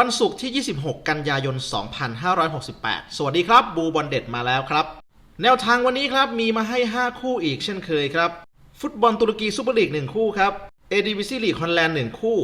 วันศุกร์ที่ 26 กันยายน 2568 สวัสดีครับ บูบอลเด็ดมาแล้วครับ แนวทางวันนี้ครับมีมาให้ 5 คู่อีกเช่นเคยครับ ฟุตบอลตุรกีซูเปอร์ลีก 1 คู่ครับเอดีวิซีลีกฮอลแลนด์ 1 คู่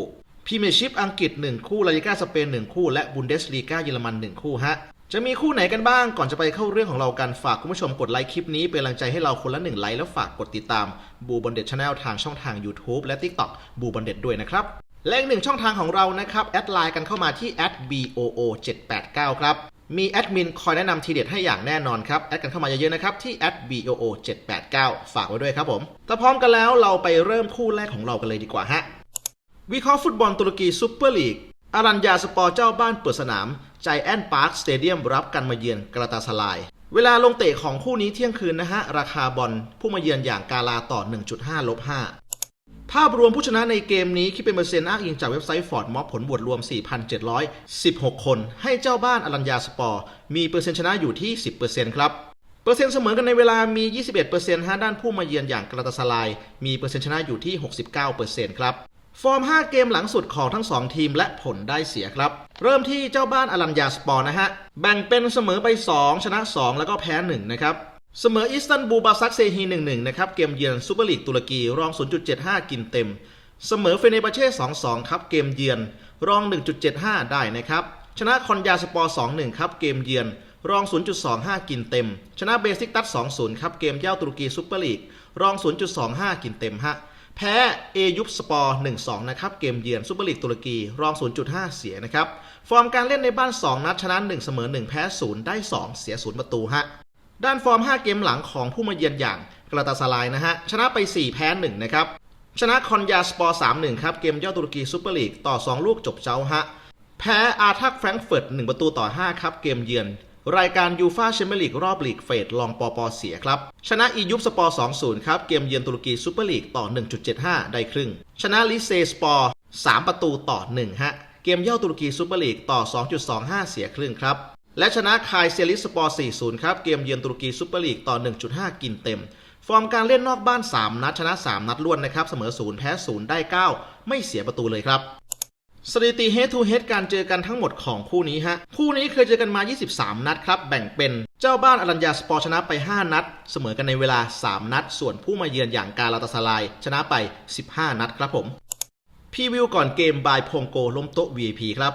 พรีเมียร์ชิพอังกฤษ 1 คู่ลาลิก้าสเปน 1 คู่ และบุนเดสลีกาเยอรมัน 1 คู่ฮะจะมีคู่ไหนกันบ้างก่อนจะไปเข้าเรื่องของเรากันฝากคุณผู้ชมกดไลค์คลิปนี้เป็นกำลังใจให้เราคนละหนึ่งไลค์แล้วฝากกดติดตามบูบอลเด็ดชาแนลทางช่องทาง YouTube และ TikTok บูบอลเด็ดด้วยนะครับ และอีกหนึ่งช่องทางของเรานะครับ แอดไลน์กันเข้ามาที่ @boo 7 8 9 ครับ มีแอดมินคอยแนะนำทีเด็ดให้อย่างแน่นอนครับ แอดกันเข้ามาเยอะๆนะครับที่ @boo 7 8 9 ฝากไว้ด้วยครับผมถ้าพร้อมกันแล้วเราไปเริ่มคู่แรกของเรากันเลยดีกว่าฮะวิเคราะห์ฟุตบอลตุรกีซูเปอร์ลีกอารัญญาสปอร์เจ้าบ้านเปิดสนามใจแอนพาร์คสเตเดียมรับกันมาเยือนกราตาสลาย เวลาลงเตะของคู่นี้เที่ยงคืนนะฮะ ราคาบอลผู้มาเยือนอย่างกาลาต่อ 1.5ลบ5 ภาพรวมผู้ชนะในเกมนี้ คิดเป็นเปอร์เซ็นต์อ้างอิงจากเว็บไซต์ฟอร์ดม็อบผลบวชรวม 4,716 คน ให้เจ้าบ้านอารัญญาสปอร์ มีเปอร์เซ็นต์ชนะอยู่ที่ 10%ครับเปอร์เซ็นต์เสมอกันในเวลามี 21%ฮะด้านผู้มาเยือนอย่างกราตาสลาย มีเปอร์เซ็นต์ชนะอยู่ที่ 69%ครับ ฟอร์ม 5 เกมหลังสุดของทั้ง 2 ทีมและผลได้เสียครับ เริ่มที่เจ้าบ้านอลัญญาสปอร์นะฮะ แบ่งเป็นเสมอไป 2 ชนะ 2 แล้วก็แพ้ 1 นะครับ เสมออิสตันบูลบาซักเซฮี1-1 นะครับ เกมเยือนซูเปอร์ลีกตุรกีรอง 0.75 กินเต็ม เสมอเฟเนบาเช่ 2-2 ครับ เกมเยือน รอง 1.75 ได้นะครับ ชนะคอนยาสปอร์ 2-1 ครับ เกมเยือน รอง 0.25 กินเต็ม ชนะเบสิกตัส2-0 ครับ เกมเย่าตุรกีซูเปอร์ลีก รอง 0.25 กินเต็มฮะ แพ้เอยุบสปอร์ 1-2 นะครับ เกมเยือนซูเปอร์ลีกตุรกี รอง 0.5 เสียนะครับ ฟอร์มการเล่นในบ้าน 2 นัดชนะ 1 เสมอ 1 แพ้ 0 ได้ 2 เสีย 0 ประตูฮะ ด้านฟอร์ม 5 เกมหลังของผู้มาเยือนอย่างกราตาสลายนะฮะ ชนะไป 4 แพ้ 1 นะครับ ชนะคอนยาสปอร์ 3-1 ครับ เกมย่อตุรกีซูเปอร์ลีกต่อ 2 ลูกจบเจ้าฮะ แพ้อาร์ทักแฟรงก์เฟิร์ต 1 ประตูต่อ 5 ครับ เกมเยือน รายการยูฟาแชมเปี้ยนลีกรอบลีกเฟสลองปอปอเสียครับ ชนะอียุบสปอร์ 2-0 ครับ เกมเยือนตุรกีซูเปอร์ลีกต่อ 1.75 ได้ครึ่ง ชนะลิเซสปอร์ 3 ประตูต่อ 1 ฮะ เกมเย่าตุรกีซูเปอร์ลีกต่อ 2.25 เสียครึ่งครับ และชนะคายเซลิสปอร์ 4-0 ครับ เกมเยือนตุรกีซูเปอร์ลีกต่อ 1.5 กินเต็ม ฟอร์มการเล่นนอกบ้าน 3 นัดชนะ 3 นัดล้วนนะครับ เสมอ 0 แพ้ 0 ได้ 9 ไม่เสียประตูเลยครับ สถิติ head to head การเจอกันทั้งหมดของคู่นี้ฮะ คู่นี้เคยเจอกันมา 23 นัดครับ แบ่งเป็นเจ้าบ้านอรัญญาสปอร์ชนะไป 5 นัด เสมอกันในเวลา 3 นัด ส่วนผู้มาเยือนอย่างกาลาตาสลาย ชนะไป 15 นัดครับผมพรีวิวก่อนเกมบายพงโกล้มโต๊ะ VIP ครับ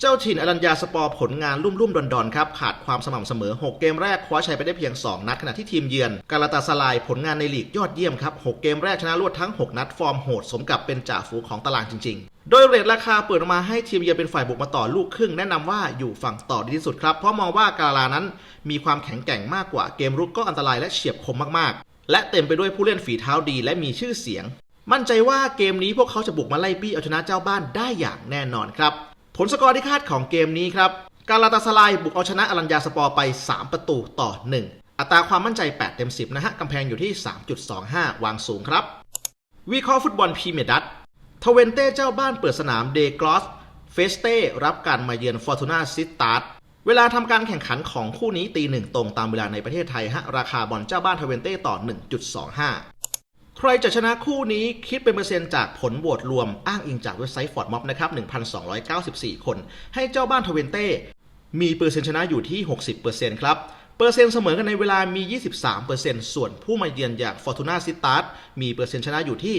เจ้าถิ่นอรัญญาสปอร์ผลงานรุ่มรุ่มดอนดอนครับขาดความสม่ำเสมอ 6 เกมแรกคว้าชัยไปได้เพียง 2 นัดขณะที่ทีมเยือน กาลาตาสลายผลงานในลีกยอดเยี่ยมครับ 6 เกมแรกชนะรวดทั้ง 6 นัดฟอร์มโหด สมกับเป็นจ่าฝูงของตารางจริง ๆ โดยเรทราคาเปิดออกมาให้ทีมเยือนเป็นฝ่ายบุกมาต่อลูกครึ่งแนะนำว่าอยู่ฝั่งต่อดีที่สุดครับเพราะมองว่ากาลานั้น มีความแข็งแกร่งมากกว่าเกมรุกก็อันตรายและเฉียบคมมากๆ และเต็มไปด้วยผู้เล่นฝีเท้าดี และมีชื่อเสียง มั่นใจว่าเกมนี้พวกเขาจะบุกมาไล่บี้เอาชนะเจ้าบ้านได้อย่างแน่นอนครับ ผลสกอร์ที่คาดของเกมนี้ครับกาลาตาสลายบุกเอาชนะอรัญญาสปอร์ไป 3 ประตูต่อ 1 อัตราความมั่นใจ 8 เต็ม 10 นะฮะกำแพงอยู่ที่ 3.25 วางสูงครับ วิเคราะห์ฟุตบอลพรีเมียร์ดัตทเวนเต้เจ้าบ้านเปิดสนามเดกรอสเฟสเต้รับการมาเยือนฟอร์ตูนาซิตาร์เวลาทำการแข่งขันของคู่นี้ตีหนึ่งตรงตามเวลาในประเทศไทยฮะราคาบอลเจ้าบ้านทเวนเต้ต่อ 1.25 ใครจะชนะคู่นี้คิดเป็นเปอร์เซ็นต์จากผลโหวตรวมอ้างอิงจากเว็บไซต์ฟอร์ดม็อบนะครับ 1,294 คน ให้เจ้าบ้านทเวนเต้มีเปอร์เซ็นต์ชนะอยู่ที่ 60%ครับ เปอร์เซ็นต์เสมอกันในเวลามี 23%ส่วนผู้มาเยือนอย่างฟอร์ตูนาซิตาร์มีเปอร์เซ็นต์ชนะอยู่ที่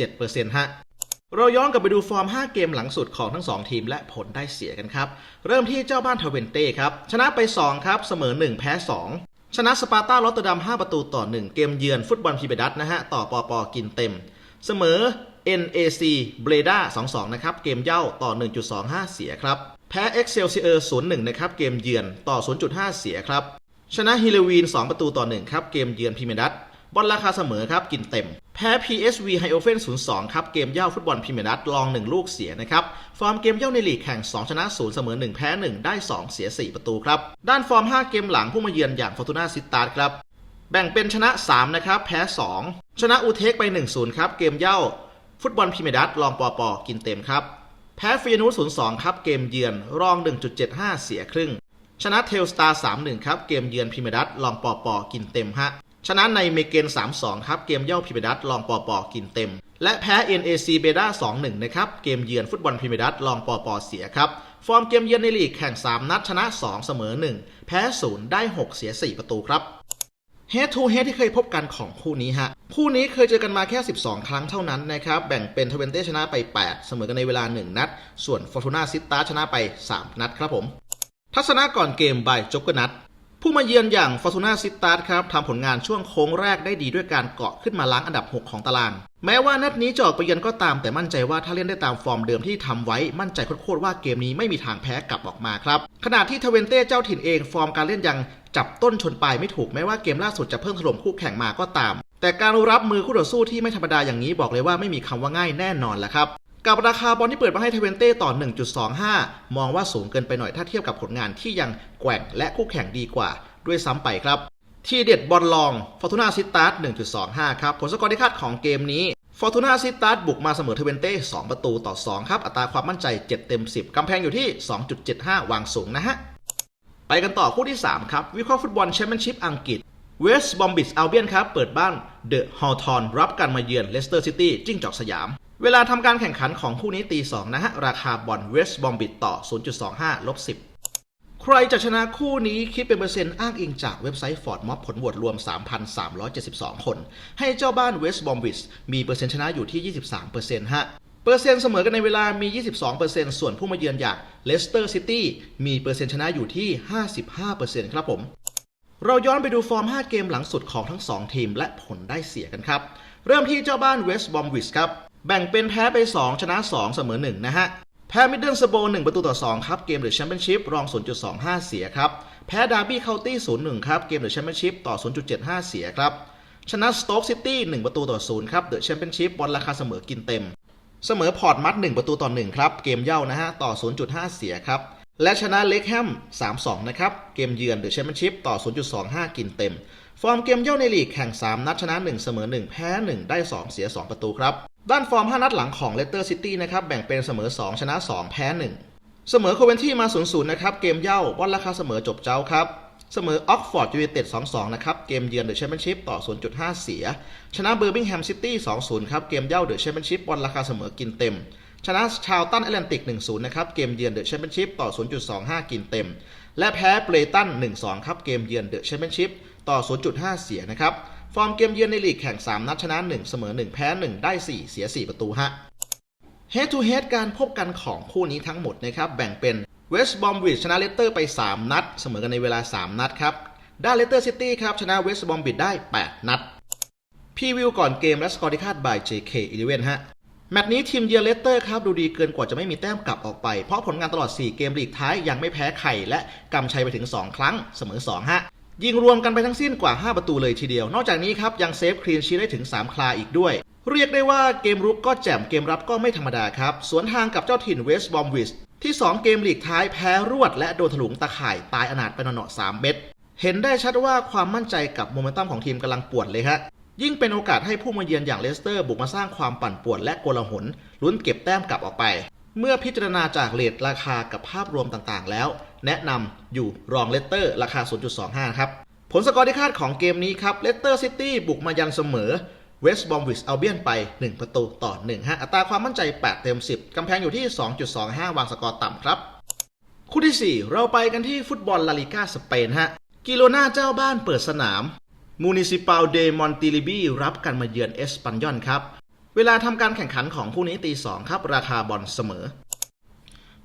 17%ฮะเราย้อนกลับไปดูฟอร์ม 5 เกมหลังสุดของทั้ง 2 ทีมและผลได้เสียกันครับ เริ่มที่เจ้าบ้านทเวนเต้ครับ ชนะไป 2 ครับ เสมอ 1 แพ้ 2 ชนะสปาร์ตาลอตเตอร์ดัม5ประตูต่อ 1 เกมเยือนฟุตบอลพีเบดัสนะฮะ ต่อปอปอกินเต็ม เสมอ NAC เบรดา2-2 นะครับ เกมเย่าต่อ 1.25 เสียครับ แพ้ Excelsior 0-1 นะครับ เกมเยือนต่อ 0.5 เสียครับ ชนะฮิเลวีน 2 ประตูต่อ 1 ครับ เกมเยือนพีเมดัส บอลราคาเสมอครับกินเต็ม แพ้ PSV ไฮโอเฟน0-2 ครับ เกมเย่าฟุตบอลพรีเมียร์ดัสลอง 1 ลูกเสียนะครับ ฟอร์มเกมเย่าในลีกแข่ง 2 ชนะ 0 เสมอ 1 แพ้ 1 ได้ 2 เสีย 4 ประตูครับ ด้านฟอร์ม 5 เกมหลังผู้มาเยือนอย่างฟอร์ตูนาซิตาร์ครับแบ่งเป็นชนะ 3 นะครับ แพ้ 2 ชนะอูเทคไป 1-0 ครับ เกมเย่า ฟุตบอลพรีเมียร์ดัสลองปอปอกินเต็มครับแพ้ฟีนูส0-2 ครับ เกมเยือนรอง 1.75 เสียครึ่ง ชนะเทลสตาร์ 3-1 ครับ เกมเยือนพรีเมียร์ดัสลองปอปอกินเต็มฮะ ชนะในเมเกน 3-2 ครับ เกมเย่าพรีเมดัสลองปอปอกินเต็ม และแพ้ NAC เบด้า2-1 นะครับ เกมเยือนฟุตบอลพรีเมดัสลองปอปอเสียครับ ฟอร์มเกมเยือนในลีกแข่ง 3 นัดชนะ 2 เสมอ 1 แพ้ 0 ได้ 6 เสีย 4 ประตูครับเฮดทูเฮดที่เคยพบกันของคู่นี้ฮะ คู่นี้เคยเจอกันมาแค่ 12 ครั้งเท่านั้นนะครับ แบ่งเป็นทเวนเต้ชนะไป 8 เสมอกันในเวลา 1 นัด ส่วนฟอร์ตูนาซิตาชนะไป 3 นัดครับผม ทัศนะก่อนเกมบายจ็อกเกอร์นัท ผู้มาเยือนอย่างฟอร์ตูนาซิตาร์ครับทำผลงานช่วงโค้งแรกได้ดีด้วยการเกาะขึ้นมาล้างอันดับ 6 ของตาราง แม้ว่านัดนี้จะออกไปเยือนก็ตามแต่มั่นใจว่าถ้าเล่นได้ตามฟอร์มเดิมที่ทำไว้มั่นใจโคตรว่าเกมนี้ไม่มีทางแพ้กลับออกมาครับขณะที่ทเวนเต้เจ้าถิ่นเองฟอร์มการเล่นยังจับต้นชนปลายไม่ถูกแม้ว่าเกมล่าสุดจะเพิ่งถล่มคู่แข่งมาก็ตาม แต่การรับมือคู่ต่อสู้ที่ไม่ธรรมดาอย่างนี้บอกเลยว่าไม่มีคำว่าง่ายแน่นอนแหละครับ กับราคาบอลที่เปิดมาให้เทเวนเต้ต่อ 1.25 มองว่าสูงเกินไปหน่อยถ้าเทียบกับผลงานที่ยังแกว่งและคู่แข่งดีกว่าด้วยซ้ำไปครับ ที่เด็ดบอลลองฟอร์ตูนาซิตาร์1.25 ครับ ผลสกอร์ที่คาดของเกมนี้ฟอร์ตูนาซิตาร์บุกมาเสมอเทเวนเต้ 2 ประตูต่อ 2 ครับ อัตราความมั่นใจ 7 เต็ม 10 กำแพงอยู่ที่ 2.75 วางสูงนะฮะ ไปกันต่อคู่ที่ 3 ครับ วิเคราะห์ฟุตบอลแชมเปี้ยนชิพอังกฤษเวสต์บอมบิสอัลเบียนครับ เปิดบ้านเดอะฮอลทอนรับการมาเยือนเลสเตอร์ซิตี้จิ้งจอกสยาม เวลาทำการแข่งขันของคู่นี้ตี 2 นะฮะ ราคาบอลเวสต์บอมบิสต่อ 0.25 ลบ 10 ใครจะชนะคู่นี้คิดเป็นเปอร์เซ็นต์อ้างอิงจากเว็บไซต์ฟอร์ดม็อบผลโหวตรวม 3,372 คน ให้เจ้าบ้านเวสต์บอมบิสมีเปอร์เซ็นต์ชนะอยู่ที่ 23%ฮะเปอร์เซ็นต์เสมอกันในเวลามี 22%ส่วนผู้มาเยือนอย่างเลสเตอร์ซิตี้มีเปอร์เซ็นต์ชนะอยู่ที่ 55%ครับผม เราย้อนไปดูฟอร์ม 5 เกมหลังสุดของทั้ง 2 ทีมและผลได้เสียกันครับ เริ่มที่เจ้าบ้านเวสต์บอมวิชครับ แบ่งเป็นแพ้ไป 2 ชนะ 2 เสมอ 1 นะฮะ แพ้มิดเดิลสโบ1ประตูต่อ 2 ครับ เกมเดอะแชมเปี้ยนชิพรอง 0.25 เสียครับ แพ้ดาร์บี้เคาน์ตี้0-1 ครับ เกมเดอะแชมเปี้ยนชิพต่อ 0.75 เสียครับ ชนะสโต๊กซิตี้1ประตูต่อ 0 ครับ เดอะแชมเปี้ยนชิพบอลราคาเสมอกินเต็ม เสมอพอร์ตมัด 1 ประตูต่อ 1 ครับ เกมเย่านะฮะ ต่อ 0.5 เสียครับ และชนะเล็กแฮม 3-2 นะครับ เกมเยือนเดอะแชมเปี้ยนชิพต่อ 0.25 กินเต็ม ฟอร์มเกมเย่าในลีกแข่ง 3 นัดชนะ 1 เสมอ 1 แพ้ 1 ได้ 2 เสีย 2 ประตูครับ ด้านฟอร์ม 5 นัดหลังของเลสเตอร์ซิตี้นะครับแบ่งเป็นเสมอ 2 ชนะ 2 แพ้ 1 เสมอโคเวนที่มา 0-0 นะครับ เกมเย่าบอลราคาเสมอจบเจ้าครับ เสมอออกฟอร์ดยูไนเต็ด 2-2 นะครับ เกมเยือนเดอะแชมเปี้ยนชิพต่อ 0.5 เสีย ชนะเบอร์มิงแฮมซิตี้ 2-0 ครับ เกมเย่าเดอะแชมเปี้ยนชิพบอลราคาเสมอกินเต็ม ชนะชาวตันแอตแลนติก 1-0 นะครับ เกมเยือนเดอะแชมเปี้ยนชิพต่อ 0.25 กินเต็ม และแพ้เบรตัน 1-2 ครับ เกมเยือนเดอะแชมเปี้ยนชิพต่อ 0.5 เสียนะครับ ฟอร์มเกมเยือนในลีกแข่ง 3 นัดชนะ 1 เสมอ 1 แพ้ 1 ได้ 4 เสีย 4 ประตูฮะ Head to Head การพบกันของคู่นี้ทั้งหมดนะครับแบ่งเป็นเวสต์บอมวิชชนะเลสเตอร์ไป 3 นัด เสมอกันในเวลา 3 นัดครับด้านเลสเตอร์ซิตี้ครับชนะเวสต์บอมวิชได้ 8 นัดพรีวิวก่อนเกมและสกอร์ที่คาดบาย JK11 ฮะแมตช์นี้ทีมเยือนเลสเตอร์ครับดูดีเกินกว่าจะไม่มีแต้มกลับออกไป เพราะผลงานตลอด 4 เกมลีกท้ายยังไม่แพ้ใครและกำชัยไปถึง 2 ครั้งเสมอ 2 ฮะ ยิงรวมกันไปทั้งสิ้นกว่า 5 ประตูเลยทีเดียว นอกจากนี้ครับยังเซฟคลีนชีได้ถึง 3 คลาอีกด้วย เรียกได้ว่าเกมรุกก็แจ่มเกมรับก็ไม่ธรรมดาครับ สวนทางกับเจ้าถิ่นเวสต์บอมวิชที่ 2 เกมลีกท้ายแพ้รวด และโดนถลุงตะข่ายตายอนาถไปหนอๆ3เม็ดเห็นได้ชัดว่าความมั่นใจกับโมเมนตัมของทีมกำลังปวดเลยฮะยิ่งเป็นโอกาสให้ผู้มาเยือนอย่างเลสเตอร์บุกมาสร้างความปั่นป่วนและโกลาหลลุ้นเก็บแต้มกลับออกไป เมื่อพิจารณาจากเลทราคากับภาพรวมต่างๆ แล้ว แนะนำอยู่รองเลสเตอร์ราคา 0.25 ครับ ผลสกอร์ที่คาดของเกมนี้ครับเลสเตอร์ซิตี้บุกมายันเสมอเวสต์บอมวิชอัลเบียนไป 1 ประตูต่อ1ฮะอัตราความมั่นใจ 8 เต็ม 10 กำแพงอยู่ที่ 2.25 วางสกอร์ต่ำครับ คู่ที่ 4 เราไปกันที่ฟุตบอลลาลิกาสเปนฮะกิโลนาเจ้าบ้านเปิดสนามมูนิซิปาลเดมอนติลิบีรับกันมาเยือนเอสปันยอนครับ เวลาทำการแข่งขันของคู่นี้ตี2ครับ ราคาบอลเสมอ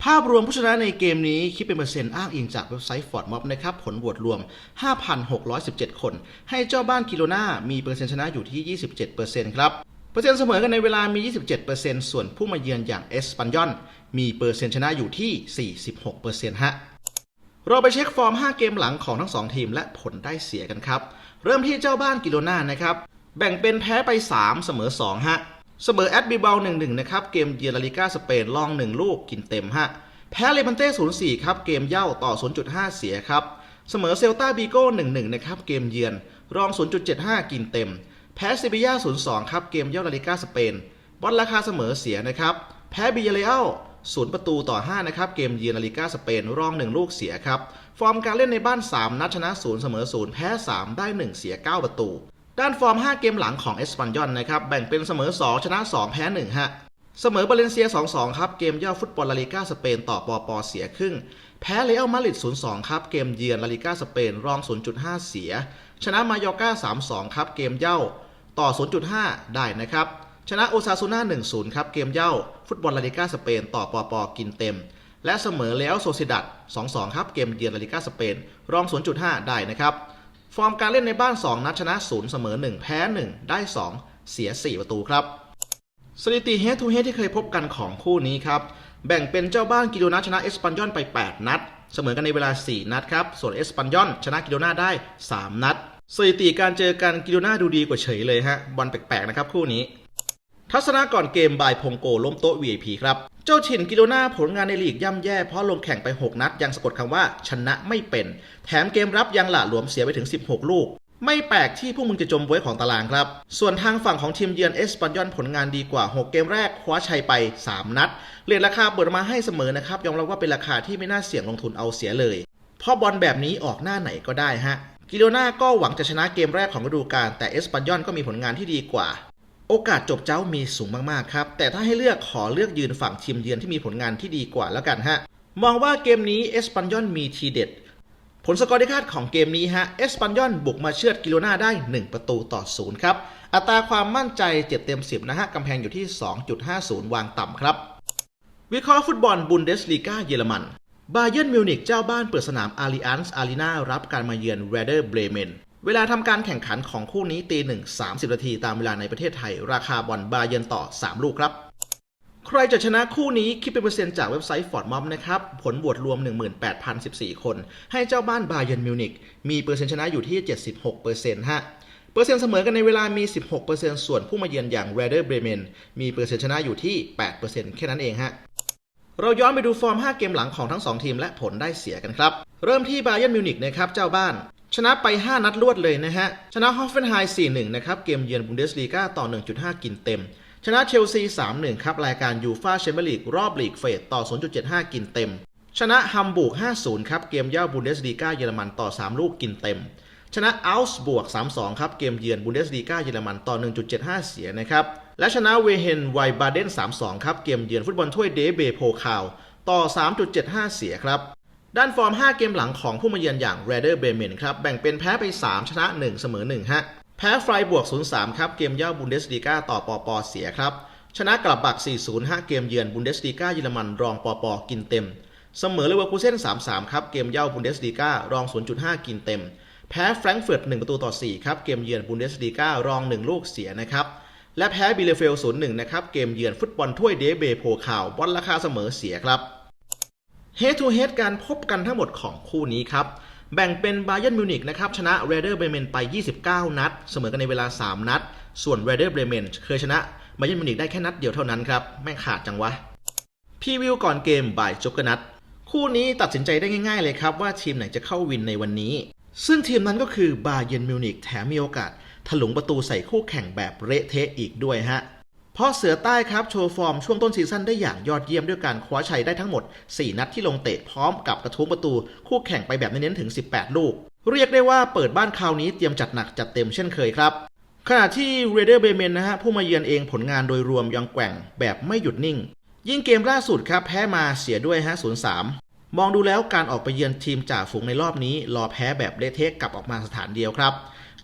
ภาพรวมผู้ชนะในเกมนี้คิดเป็นเปอร์เซ็นต์อ้างอิงจากเว็บไซต์ฟอร์ดม็อบนะครับ ผลโหวตรวม 5,617 คน ให้เจ้าบ้านกิโลนามีเปอร์เซ็นต์ชนะอยู่ที่ 27%ครับเปอร์เซ็นต์เสมอกันในเวลามี 27%ส่วนผู้มาเยือนอย่างเอสปันยอนมีเปอร์เซ็นต์ชนะอยู่ที่ 46%ฮะเราไปเช็คฟอร์ม 5 เกมหลังของทั้ง 2 ทีมและผลได้เสียกันครับ เริ่มที่เจ้าบ้านกิโลนานะครับ แบ่งเป็นแพ้ไป 3 เสมอ 2 ฮะ เสมอแอดบิเบล1-1นะครับ เกมเยือนลาลิก้าสเปนลอง1ลูกกินเต็มฮะแพ้เลพันเต้0-4ครับ เกมเย่าต่อ 0.5 เสียครับ เสมอเซลตาบีโก้1-1นะครับ เกมเยือนรอง 0.75 กินเต็ม แพ้ซิบิยา0-2ครับ เกมเย่าลาลิก้าสเปนบอลราคาเสมอเสียนะครับ แพ้บิเยเลอัลศูนย์ประตูต่อ 5 นะครับ เกมเยือนลาลิก้าสเปนรอง 1 ลูกเสียครับ ฟอร์มการเล่นในบ้าน 3 นัดชนะ 0 เสมอ 0 แพ้ 3 ได้ 1 เสีย 9 ประตู ด้านฟอร์ม 5 เกมหลังของเอสปันยอนนะครับแบ่งเป็นเสมอ 2 ชนะ 2 แพ้ 1 ฮะ เสมอบาเลนเซีย 2-2 ครับ เกมเย่าฟุตบอลลาลิก้าสเปนต่อปอปอเสียครึ่ง แพ้เรอัลมาดริด 0-2 ครับ เกมเยือนลาลิก้าสเปนรอง 0.5 เสีย ชนะมายอร์ก้า 3-2 ครับ เกมเย่าต่อ 0.5 ได้นะครับ ชนะโอซาซูน่า 1-0 ครับ เกมเย่าฟุตบอลลาลิก้าสเปนต่อปอปอกินเต็ม และเสมอเลอัลโซซิดัด 2-2 ครับ เกมเยือนลาลิก้าสเปนรอง 0.5 ได้นะครับ ฟอร์มการเล่นในบ้าน 2 นัดชนะ 0 เสมอ 1 แพ้ 1 ได้ 2 เสีย 4 ประตูครับ สถิติเฮดทูเฮดที่เคยพบกันของคู่นี้ครับแบ่งเป็นเจ้าบ้านกิโลนาชนะเอสปันยอนไป 8 นัด เสมอกันในเวลา 4 นัดครับ ส่วนเอสปันยอนชนะกิโลนาได้ 3 นัดสถิติการเจอกันกิโลนาดูดีกว่าเฉยเลยฮะบอลแปลกๆนะครับคู่นี้ ทัศนะก่อนเกมบายพงโกล้มโต๊ะ VIP ครับ เจ้าถิ่นกิโลนาผลงานในลีกย่ำแย่เพราะลงแข่งไป 6 นัด ยังสะกดคำว่าชนะไม่เป็น แถมเกมรับยังหละหลวมเสียไปถึง 16 ลูก ไม่แปลกที่พวกมึงจะจมบวยของตารางครับ ส่วนทางฝั่งของทีมเยือนเอสปันยอนผลงานดีกว่า 6 เกมแรกคว้าชัยไป 3 นัดเรียนราคาเปิดมาให้เสมอนะครับยอมรับว่าเป็นราคาที่ไม่น่าเสี่ยงลงทุนเอาเสียเลย เพราะบอลแบบนี้ออกหน้าไหนก็ได้ฮะกิโลนาก็หวังจะชนะเกมแรกของฤดูกาลแต่เอสปันยอนก็มีผลงานที่ดีกว่า โอกาสจบเจ้ามีสูงมากๆครับ แต่ถ้าให้เลือกขอเลือกยืนฝั่งทีมเยือนที่มีผลงานที่ดีกว่าแล้วกันฮะ มองว่าเกมนี้เอสปันยอนมีทีเด็ด ผลสกอร์ที่คาดของเกมนี้ฮะเอสปันยอนบุกมาเชือดกิโลนาได้ 1 ประตูต่อศูนย์ครับ อัตราความมั่นใจ7เต็ม 10 นะฮะกำแพงอยู่ที่ 2.50 วางต่ำครับ วิเคราะห์ฟุตบอลบุนเดสลีกาเยอรมันบาเยิร์นมิวนิกเจ้าบ้านเปิดสนามอาริอันส์อารีนารับการมาเยือนเรเดอร์เบรเมน เวลาทำการแข่งขันของคู่นี้ตีหนึ่ง30นาทีตามเวลาในประเทศไทย ราคาบอลบาเยิร์นต่อ 3 ลูกครับ ใครจะชนะคู่นี้คิดเป็นเปอร์เซ็นต์จากเว็บไซต์ฟอร์ดมอมนะครับ ผลบวชรวม 18,014 คน ให้เจ้าบ้านบาเยิร์นมิวนิกมีเปอร์เซ็นต์ชนะอยู่ที่ 76%ฮะเปอร์เซ็นต์เสมอกันในเวลามี 16%ส่วนผู้มาเยือนอย่างเรเดอร์เบรเมนมีเปอร์เซ็นต์ชนะอยู่ที่ 8%แค่นั้นเองฮะเราย้อนไปดูฟอร์ม 5 เกมหลังของทั้ง 2 ทีมและผลได้เสียกันครับ เริ่มที่บาเยิร์นมิวนิกนะครับ เจ้าบ้าน ชนะไป 5 นัดรวดเลยนะฮะ ชนะฮอฟเฟนไฮม์4-1 นะครับ เกมเยือนบุนเดสลีกาต่อ 1.5 กินเต็ม ชนะเชลซี 3-1 ครับ รายการยูฟาแชมเปี้ยนลีกรอบลีกเฟสต่อ 0.75 กินเต็ม ชนะฮัมบูร์ก5-0 ครับ เกมเย่าบุนเดสลีกาเยอรมันต่อ 3 ลูกกินเต็ม ชนะอัลส์บวก 3-2 ครับ เกมเยือนบุนเดสลีกาเยอรมันต่อ 1.75 เสียนะครับ และชนะเวเฮนไวบาเดน 3-2 ครับ เกมเยือนฟุตบอลถ้วยเดเบโพคาวต่อ 3.75 เสียครับ ด้านฟอร์ม 5 เกมหลังของผู้มาเยือนอย่าง r a d e r b r e m e n ครับ แบ่งเป็นแพ้ไป 3 ชนะ 1 เสมอ1ฮะ แพ้ไฟบวก 0-3 ครับ เกมเย่าบุนเดสลีกาต่อปอปอเสียครับ ชนะกลับบัก 4-0 5 เกมเยือนบุนเดสลีกาเยอรมันรองปอปอกินเต็ม เสมอเลเวอร์คูเซ่น3-3 ครับ เกมเย่าบุนเดสลีการอง 0.5 กินเต็ม แพ้แฟรงก์เฟิร์ต 1 ประตูต่อ 4 ครับ เกมเยือนบุนเดสลีการอง 1 ลูกเสียนะครับ และแพ้บิเลเฟล 0-1 นะครับ เกมเยือนฟุตบอลถ้วยเดเบโพคาวบอลราคาเสมอเสียครับ เฮดทูเฮดการพบกันทั้งหมดของคู่นี้ครับ แบ่งเป็นบาเยิร์นมิวนิกนะครับ ชนะเรเดอร์เบรเมนไป 29 นัด เสมอกันในเวลา 3 นัด ส่วนเรเดอร์เบรเมนเคยชนะบาเยิร์นมิวนิกได้แค่นัดเดียวเท่านั้นครับ แม่งขาดจังวะพรีวิวก่อนเกมบ่ายจ็กเกอร์นัด คู่นี้ตัดสินใจได้ง่ายๆเลยครับ ว่าทีมไหนจะเข้าวินในวันนี้ ซึ่งทีมนั้นก็คือบาเยิร์นมิวนิกแถมมีโอกาสถลุงประตูใส่คู่แข่งแบบเละเทะอีกด้วยฮะ เพราะเสือใต้ครับโชว์ฟอร์มช่วงต้นซีซั่นได้อย่างยอดเยี่ยมด้วยการคว้าชัยได้ทั้งหมด 4 นัดที่ลงเตะพร้อมกับกระทุ้งประตู คู่แข่งไปแบบเน้นๆถึง 18 ลูก เรียกได้ว่าเปิดบ้านคราวนี้เตรียมจัดหนักจัดเต็มเช่นเคยครับ ขณะที่เรเดอร์เบเมนนะฮะผู้มาเยือนเองผลงานโดยรวมยังแกว่งแบบไม่หยุดนิ่ง ยิ่งเกมล่าสุดครับแพ้มาเสียด้วยฮะ0-3มองดูแล้วการออกไปเยือนทีมจ่าฝูงในรอบนี้รอแพ้แบบเละเทะกลับออกมาสถานเดียวครับ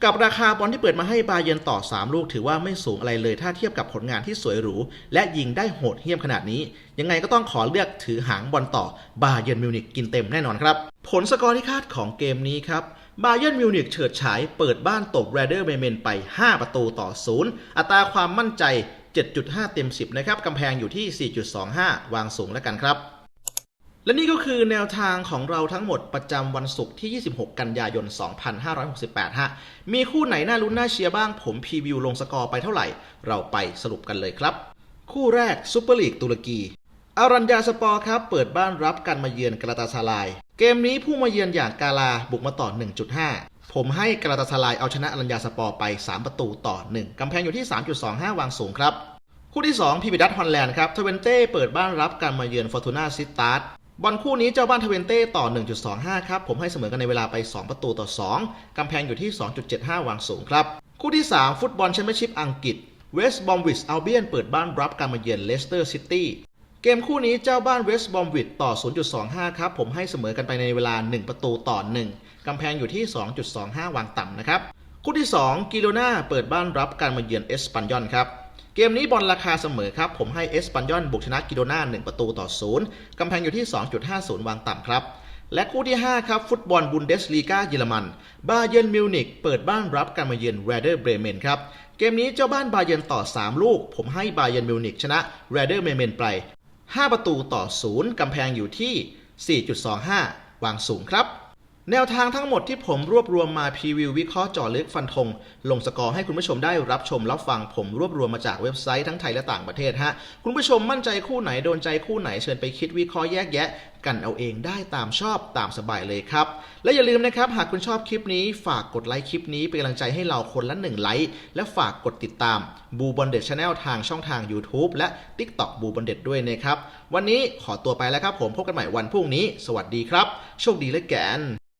กับราคาบอลที่เปิดมาให้บาเยิร์นต่อ 3 ลูกถือว่าไม่สูงอะไรเลย ถ้าเทียบกับผลงานที่สวยหรู และยิงได้โหดเหี้ยมขนาดนี้ ยังไงก็ต้องขอเลือกถือหางบอลต่อบาเยนมิวนิกกินเต็มแน่นอนครับ ผลสกอร์ที่คาดของเกมนี้ครับบาเยนมิวนิกเฉิดฉายเปิดบ้านตบแรเดอร์เบเมนไป 5 ประตูต่อ 0 อัตราความมั่นใจ 7.5 เต็ม 10 นะครับกำแพงอยู่ที่ 4.25 วางสูงแล้วกันครับ และนี่ก็คือแนวทางของเราทั้งหมดประจำวันศุกร์ที่ 26 กันยายน 2568 ฮะ มีคู่ไหนน่าลุ้นน่าเชียร์บ้างผมพรีวิวลงสกอร์ไปเท่าไหร่ เราไปสรุปกันเลยครับ คู่แรกซุปเปอร์ลีกตุรกีอารัญญาสปอร์ครับ เปิดบ้านรับการมาเยือนกราตาซาลาย เกมนี้ผู้มาเยือนอย่างกาลาบุกมาต่อ 1.5 ผมให้กราตาซาลายเอาชนะอารัญญาสปอร์ไป 3 ประตูต่อ 1 กำแพงอยู่ที่ 3.25 วางสูงครับ คู่ที่ 2พีบิดัตฮอลแลนด์ครับทเวนเต้เปิดบ้านรับการมาเยือนฟอร์ตูน่าซิตาร์ บอลคู่นี้เจ้าบ้านทเวนเต้ต่อ 1.25 ครับ ผมให้เสมอกันในเวลาไป 2 ประตูต่อ 2 กำแพงอยู่ที่ 2.75 วางสูงครับ คู่ที่ 3 ฟุตบอลแชมเปี้ยนชิพอังกฤษเวสต์บอมวิชอัลเบียนเปิดบ้านรับการมาเยือนเลสเตอร์ซิตี้เกมคู่นี้เจ้าบ้านเวสต์บอมวิชต่อ 0.25 ครับ ผมให้เสมอกันไปในเวลา 1 ประตูต่อ 1 กำแพงอยู่ที่ 2.25 วางต่ำนะครับ คู่ที่ 2 กิโลนาเปิดบ้านรับการมาเยือนเอสปันยอนครับ เกมนี้บอลราคาเสมอครับ ผมให้เอสปันยอนบุกชนะกิโลนา1 ประตูต่อ 0 กำแพงอยู่ที่ 2.50 วางต่ำครับ และคู่ที่ 5 ครับ ฟุตบอลบุนเดสลีกาเยอรมัน บาเยิร์นมิวนิกเปิดบ้านรับการมาเยือนแรเดอร์เบรเมนครับ เกมนี้เจ้าบ้านบาเยิร์นต่อ 3 ลูก ผมให้บาเยิร์นมิวนิกชนะแรเดอร์เบรเมนไป 5 ประตูต่อ 0 กำแพงอยู่ที่ 4.25 วางสูงครับ แนวทางทั้งหมดที่ผมรวบรวมมาพรีวิววิเคราะห์เจาะลึกฟันธง ลงสกอร์ให้คุณผู้ชมได้รับชมรับฟังผมรวบรวมมาจากเว็บไซต์ทั้งไทยและต่างประเทศฮะ คุณผู้ชมมั่นใจคู่ไหนโดนใจคู่ไหนเชิญไปคิดวิเคราะห์แยกแยะ กันเอาเองได้ตามชอบตามสบายเลยครับ และอย่าลืมนะครับ หากคุณชอบคลิปนี้ ฝากกดไลค์คลิปนี้เป็นกำลังใจให้เราคนละหนึ่งไลค์และฝากกดติดตามบูบอลเด็ดชาแนลทางช่องทาง YouTube และ TikTok บูบอลเด็ดด้วยนะครับวันนี้ขอตัวไปแล้วครับผมพบกันใหม่วันพรุ่งนี้ สวัสดีครับ โชคดีและแกน